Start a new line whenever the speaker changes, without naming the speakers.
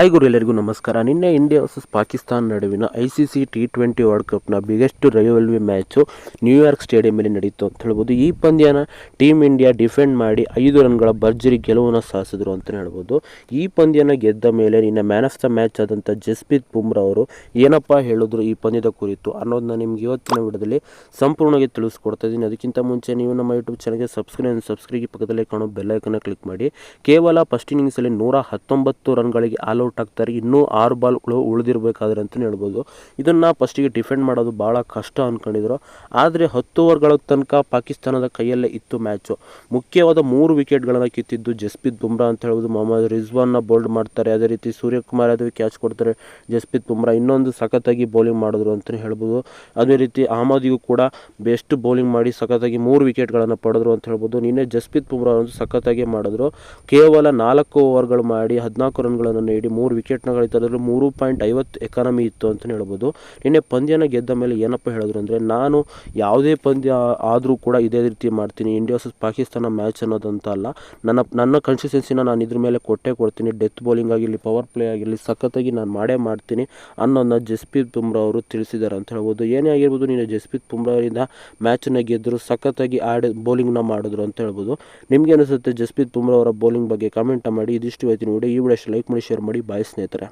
Hi ಗುರು, ಎಲ್ಲರಿಗೂ ನಮಸ್ಕಾರ. ನಿನ್ನೆ ಇಂಡಿಯಾ ವರ್ಸಸ್ ಪಾಕಿಸ್ತಾನ ನಡುವಿನ I C C T twenty world ಕಪ್ನ biggest rivalry match New York ಸ್ಟೇಡಿಯಂನಲ್ಲಿ ನಡೆಯಿತು ಅಂತ ಹೇಳ್ಬೋದು. ಈ ಪಂದ್ಯನ ಟೀಮ್ ಇಂಡಿಯಾ ಡಿಫೆಂಡ್ ಮಾಡಿ ಐದು ರನ್ಗಳ ಭರ್ಜರಿ ಗೆಲುವನ್ನು ಸಾಧಿಸಿದ್ರು ಅಂತಲೇ ಹೇಳ್ಬೋದು. ಈ ಪಂದ್ಯನ ಗೆದ್ದ ಮೇಲೆ ನಿನ್ನೆ ಮ್ಯಾನ್ ಆಫ್ ದ ಮ್ಯಾಚ್ ಆದಂಥ ಜಸ್ಪ್ರೀತ್ ಬುಮ್ರಾ ಅವರು ಏನಪ್ಪ ಹೇಳಿದ್ರು ಈ ಪಂದ್ಯದ ಕುರಿತು ಅನ್ನೋದನ್ನ ನಿಮ್ಗೆ ಇವತ್ತಿನ ವಿಡಿಯೋದಲ್ಲಿ ಸಂಪೂರ್ಣವಾಗಿ ತಿಳಿಸ್ಕೊಡ್ತಾ ಇದ್ದೀನಿ. ಅದಕ್ಕಿಂತ ಮುಂಚೆ ನೀವು ನಮ್ಮ ಯೂಟ್ಯೂಬ್ ಚಾನಲ್ಗೆ ಸಬ್ಸ್ಕ್ರೈಬ್ ಸಬ್ಸ್ಕ್ರೈಬ್ ಪಕ್ಕದಲ್ಲೇ ಕಾಣೋ ಬೆಲ್ಲೈಕನ್ನ ಕ್ಲಿಕ್ ಮಾಡಿ. ಕೇವಲ ಫಸ್ಟ್ ಇನ್ನಿಂಗ್ಸಲ್ಲಿ ನೂರ ಹತ್ತೊಂಬತ್ತು ರನ್ಗಳಿಗೆ ಆಲ್ ಔಟ್ ಆಗ್ತಾರೆ. ಇನ್ನೂ ಆರು ಬಾಲ್ಗಳು ಉಳಿದಿರಬೇಕಾದ್ರೆ ಅಂತಲೇ ಹೇಳ್ಬೋದು. ಇದನ್ನು ಫಸ್ಟಿಗೆ ಡಿಫೆಂಡ್ ಮಾಡೋದು ಭಾಳ ಕಷ್ಟ ಅಂದ್ಕೊಂಡಿದ್ರು ಆದರೆ ಹತ್ತು ಓವರ್ಗಳ ತನಕ ಪಾಕಿಸ್ತಾನದ ಕೈಯಲ್ಲೇ ಇತ್ತು ಮ್ಯಾಚು ಮುಖ್ಯವಾದ ಮೂರು ವಿಕೆಟ್ಗಳನ್ನು ಕಿತ್ತಿದ್ದು ಜಸ್ಪ್ರೀತ್ ಬುಮ್ರಾ ಅಂತ ಹೇಳ್ಬೋದು. ಮೊಹಮ್ಮದ್ ರಿಜ್ವಾನ್ನ ಬೋಲ್ಡ್ ಮಾಡ್ತಾರೆ. ಅದೇ ರೀತಿ ಸೂರ್ಯಕುಮಾರ್ ಯಾದವ್ ಕ್ಯಾಚ್ ಕೊಡ್ತಾರೆ ಜಸ್ಪ್ರೀತ್ ಬುಮ್ರಾ. ಇನ್ನೊಂದು ಸಖತ್ತಾಗಿ ಬೌಲಿಂಗ್ ಮಾಡಿದ್ರು ಅಂತಲೇ ಹೇಳ್ಬೋದು. ಅದೇ ರೀತಿ ಅಹಮದಿಗೂ ಕೂಡ ಬೆಸ್ಟ್ ಬೌಲಿಂಗ್ ಮಾಡಿ ಸಖತ್ತಾಗಿ ಮೂರು ವಿಕೆಟ್ಗಳನ್ನು ಪಡೆದ್ರು ಅಂತ ಹೇಳ್ಬೋದು. ನಿನ್ನೆ ಜಸ್ಪ್ರೀತ್ ಬುಮ್ರಾ ಒಂದು ಸಖತ್ತಾಗಿ ಮಾಡಿದ್ರು. ಕೇವಲ ನಾಲ್ಕು ಓವರ್ಗಳು ಮಾಡಿ ಹದಿನಾಲ್ಕು ರನ್ಗಳನ್ನು ನೀಡಿ ಮೂರು ವಿಕೆಟ್ನ ಅದರಲ್ಲಿ ಮೂರು ಪಾಯಿಂಟ್ ಐವತ್ತು ಎಕಾನಮಿ ಇತ್ತು ಅಂತಲೇ ಹೇಳ್ಬೋದು. ನಿನ್ನೆ ಪಂದ್ಯನ ಗೆದ್ದ ಮೇಲೆ ಏನಪ್ಪ ಹೇಳಿದ್ರು ಅಂದರೆ, ನಾನು ಯಾವುದೇ ಪಂದ್ಯ ಆದರೂ ಕೂಡ ಇದೇ ರೀತಿ ಮಾಡ್ತೀನಿ, ಇಂಡಿಯಾ ವರ್ಸಸ್ ಪಾಕಿಸ್ತಾನ ಮ್ಯಾಚ್ ಅನ್ನೋದಂತ ಅಲ್ಲ. ನನ್ನ ನನ್ನ ಕನ್ಸಿಸ್ಟೆನ್ಸಿನ ನಾನು ಇದ್ರ ಮೇಲೆ ಕೊಟ್ಟೆ ಕೊಡ್ತೀನಿ. ಡೆತ್ ಬೌಲಿಂಗ್ ಆಗಿರಲಿ ಪವರ್ ಪ್ಲೇ ಆಗಿರಲಿ, ಸಖತ್ತಾಗಿ ನಾನು ಮಾಡೇ ಮಾಡ್ತೀನಿ ಅನ್ನೋದನ್ನ ಜಸ್ಪ್ರೀತ್ ಬುಮ್ರಾ ಅವರು ತಿಳಿಸಿದ್ದಾರೆ ಅಂತ ಹೇಳ್ಬೋದು. ಏನೇ ಆಗಿರ್ಬೋದು ನೀನು ಜಸ್ಪ್ರೀತ್ ಬುಮ್ರಾ ಅವರಿಂದ ಮ್ಯಾಚನ್ನ ಗೆದ್ದರು ಸಖತ್ತಾಗಿ ಆಡಿ ಬೌಲಿಂಗ್ನ ಮಾಡಿದ್ರು ಅಂತ ಹೇಳ್ಬೋದು. ನಿಮಗೆ ಅನಿಸುತ್ತೆ ಜಸ್ಪ್ರೀತ್ ಬುಮ್ರಾ ಅವರ ಬೌಲಿಂಗ್ ಬಗ್ಗೆ ಕಮೆಂಟ್ ಮಾಡಿ. ಇದಿಷ್ಟು ಇವತ್ತಿನ ನೋಡಿ. ಈ ವಿಡಿಯೋ ಲೈಕ್ ಮಾಡಿ ಶೇರ್ ಮಾಡಿ. ಬಾಯ್ ಸ್ನೇಹಿತರೆ.